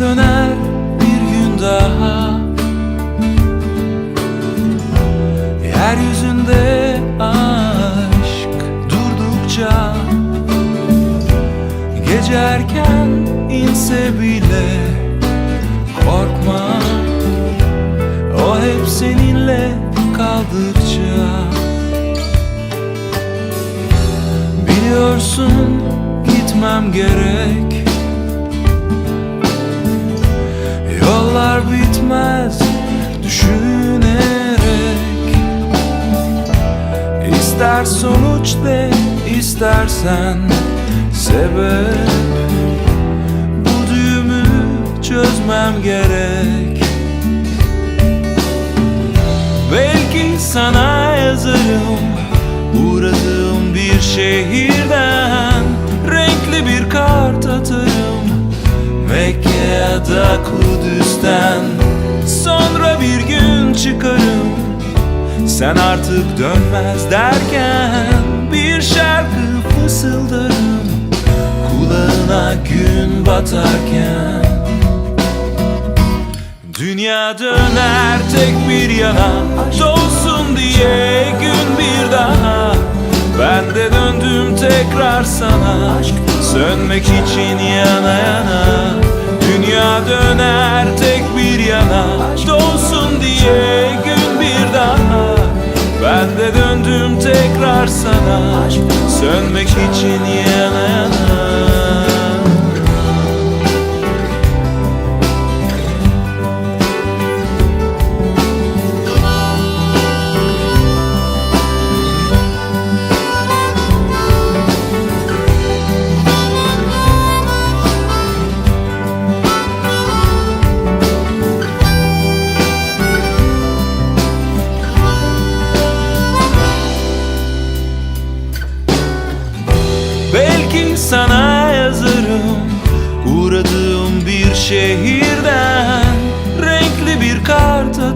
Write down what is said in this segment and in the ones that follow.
döner bir gün daha. Yeryüzünde aşk durdukça Gecerken inse bile korkma. O hep seninle kaldıkça. Biliyorsun gitmem gerek. İster sonuç de istersen sebep. Bu düğümü çözmem gerek. Belki sana yazarım Uğradığım bir şehirden Renkli bir kart atarım. Mekke da Kudüs'ten Sonra bir gün çıkarım Sen artık dönmez derken Bir şarkı fısıldarım. Kulağına gün batarken. Dünya döner tek bir yana Dolsun diye gün bir daha. Ben de döndüm tekrar sana. Sönmek için yana Ben de döndüm tekrar sana? Sönmek için yana yana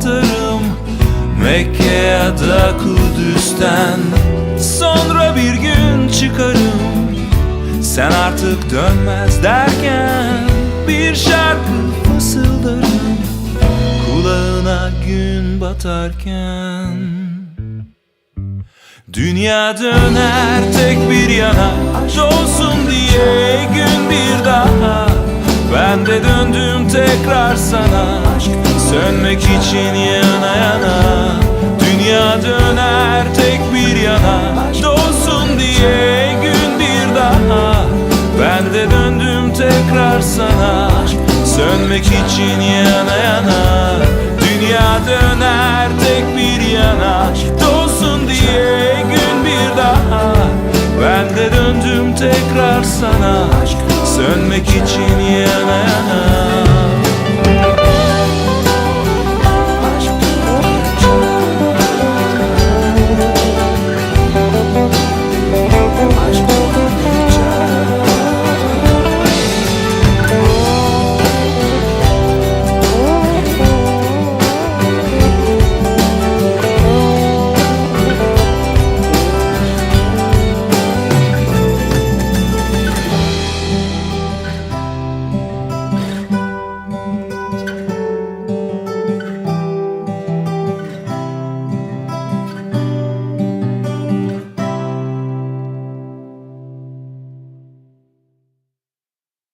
kart atarım Mekke ya da Kudüs'ten. Sonra bir gün çıkarım Sen artık dönmez derken Bir şarkı fısıldarım Kulağına gün batarken. Dünya döner tek bir yana Dolsun diye gün bir daha. Ben de döndüm tekrar sana Sönmek için yana yana Dünya döner tek bir yana. Dolsun diye gün bir daha. Ben de döndüm tekrar sana. Sönmek için yana yana Dünya döner tek bir yana. Dolsun diye gün bir daha. Ben de döndüm tekrar sana. Sönmek için yana yana